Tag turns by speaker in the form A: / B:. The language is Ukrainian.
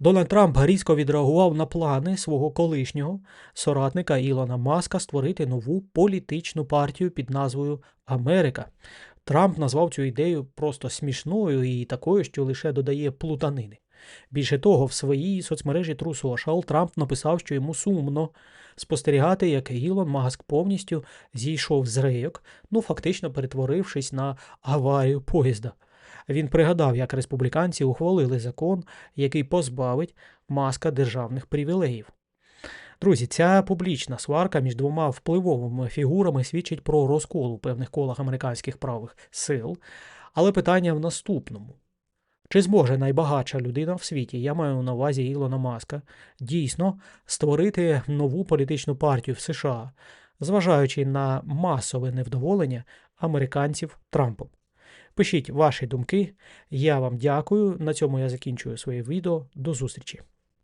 A: Дональд Трамп різко відреагував на плани свого колишнього соратника Ілона Маска створити нову політичну партію під назвою Америка. Трамп назвав цю ідею просто смішною і такою, що лише додає плутанини. Більше того, в своїй соцмережі True Social Трамп написав, що йому сумно спостерігати, як Ілон Маск повністю зійшов з рейок, ну фактично перетворившись на аварію поїзда. Він пригадав, як республіканці ухвалили закон, який позбавить маска державних привілеїв. Друзі, ця публічна сварка між двома впливовими фігурами свідчить про розкол у певних колах американських правих сил. Але питання в наступному: чи зможе найбагатша людина в світі, я маю на увазі Ілона Маска, дійсно створити нову політичну партію в США, зважаючи на масове невдоволення американців Трампом? Пишіть ваші думки. Я вам дякую. На цьому я закінчую своє відео. До зустрічі.